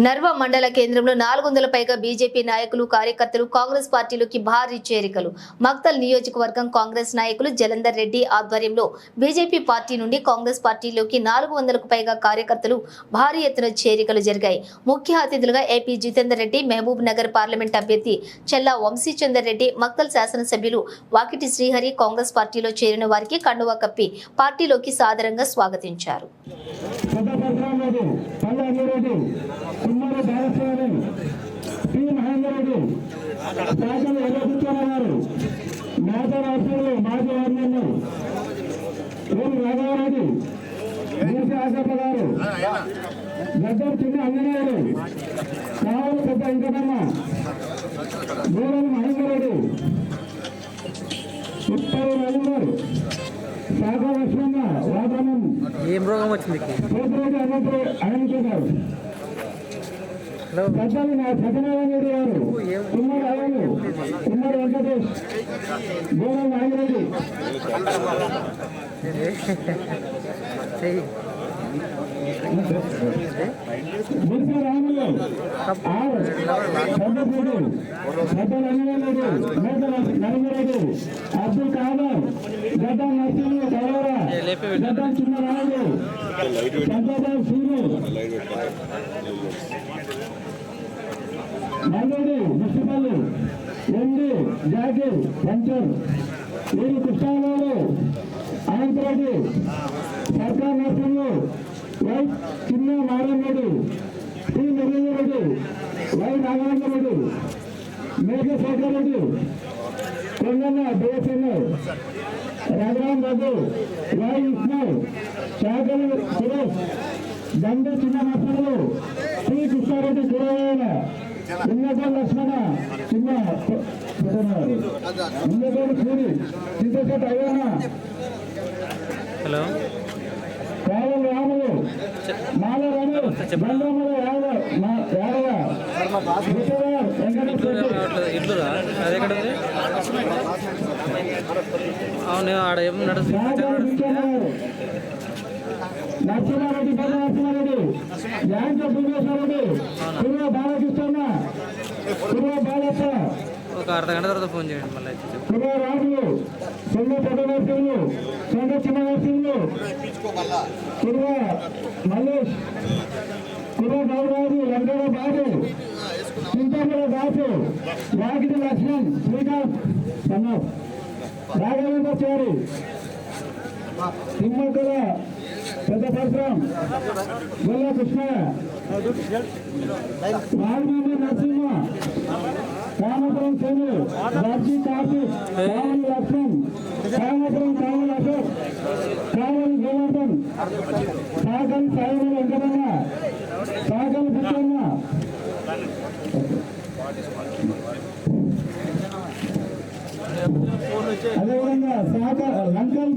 నర్వ మండల కేంద్రంలో నాలుగు వందల పైగా బీజేపీ నాయకులు కార్యకర్తలు కాంగ్రెస్ పార్టీలోకి భారీ చేరికలు. మక్తల్ నియోజకవర్గం కాంగ్రెస్ నాయకులు జలందర్ రెడ్డి ఆధ్వర్యంలో బీజేపీ పార్టీ నుండి కాంగ్రెస్ పార్టీలోకి నాలుగు వందలకు పైగా కార్యకర్తలు భారీ ఎత్తున చేరికలు జరిగాయి. ముఖ్య అతిథులుగా ఏపీ జితేందర్ రెడ్డి మహబూబ్ నగర్ పార్లమెంట్ అభ్యర్థి చెల్లా వంశీచందర్ రెడ్డి మక్తల్ శాసనసభ్యులు వాకిటి శ్రీహరి కాంగ్రెస్ పార్టీలో చేరిన వారికి కండువా కప్పి పార్టీలోకి సాదరంగా స్వాగతించారు. కుమ్మరి బాలస్వామి పి మహేందర్ రెడ్డి శాఖలు ఎదుర్కొన్నారు మేత రాష్ట్రంలో మాజీ ఎమ్మెల్యే ఎం రాఘవరెడ్డి ఆశప్ప గారు. గద్దర్ చిన్న అంజనేయుడు కావలి పెద్ద ఇంకమ్మ దూరం మహేందర్ రెడ్డి. ఉత్తర నవంబర్ శాఖ లక్ష్మణ ఏం రోగం వచ్చింది? అనంతరం అనంతరావు హలో పెద్దలు నా సత్యనారాయణ రెడ్డి గారు. కుమ్మడి అయ్యలు కుమ్మడి వెంకటేష్. గోరం నాగిరెడ్డి. రాములు ఆర్. చంద్రపూడి పెద్దలు అబ్దుల్ గడ్డ నరసింహ గడ్డ చంద్రబాబు సూరు. మల్లెడి మున్సిపల్ ఎండి జాకి పంచర్ వీరి కృష్ణాగారు అనంతరెడ్డి సర్కార్ నర్సింహు వై చిన్న Narayanareddy T Narendrareddy Y Narayanareddy Meghashekar Reddy Kondanna Deshanna Raghuram Babu Y Vishnu శాఖలు సురేష్ దండ చిన్న నర్సులు శ్రీ కృష్ణారెడ్డి గురవేల ఉన్నత లక్ష్మణ. చిన్న సూరి అయ్యన్న హలో. రాములు. మాల బండమల యాదవ యాదవ ఇల్లురా అది ఎక్కడ ఉంది? అవును ఆడ ఏం నడుస్తుంది? నరసింహారెడ్డి నరసింహారెడ్డి. యాంక భువనేశ్వరరెడ్డి కుర్ర బాలకృష్ణ కుర్ర బాలప్ప ఒక అర్ధ గంట తర్వాత ఫోన్ చేయండి మళ్ళీ. కుర్ర రాములు పెద్ద నరసింహులు సొంత చిన్న నరసింహులు కుర్ర మల్లేష్. కుర్ర బాబురాజు వెంకట బాబు చింతమల దాసు. వాకిటి Laxman Srikanth. Son of Raghavendra Chari. తిమ్మకల పెద్ద పరిశ్రమ. గొల్ల కృష్ణ. వాల్మీకి నరసింహ. కామపురం సేను. దర్జీ కార్తీక్ కావలి లక్ష్మణ్. కామపురం కావలి అశోక్. కావలి గోవర్ధన్ సాగల్ సాయి వెంకటన్న సాగల్ బుచ్చన్న అదేవిధంగా సాగ లంకల్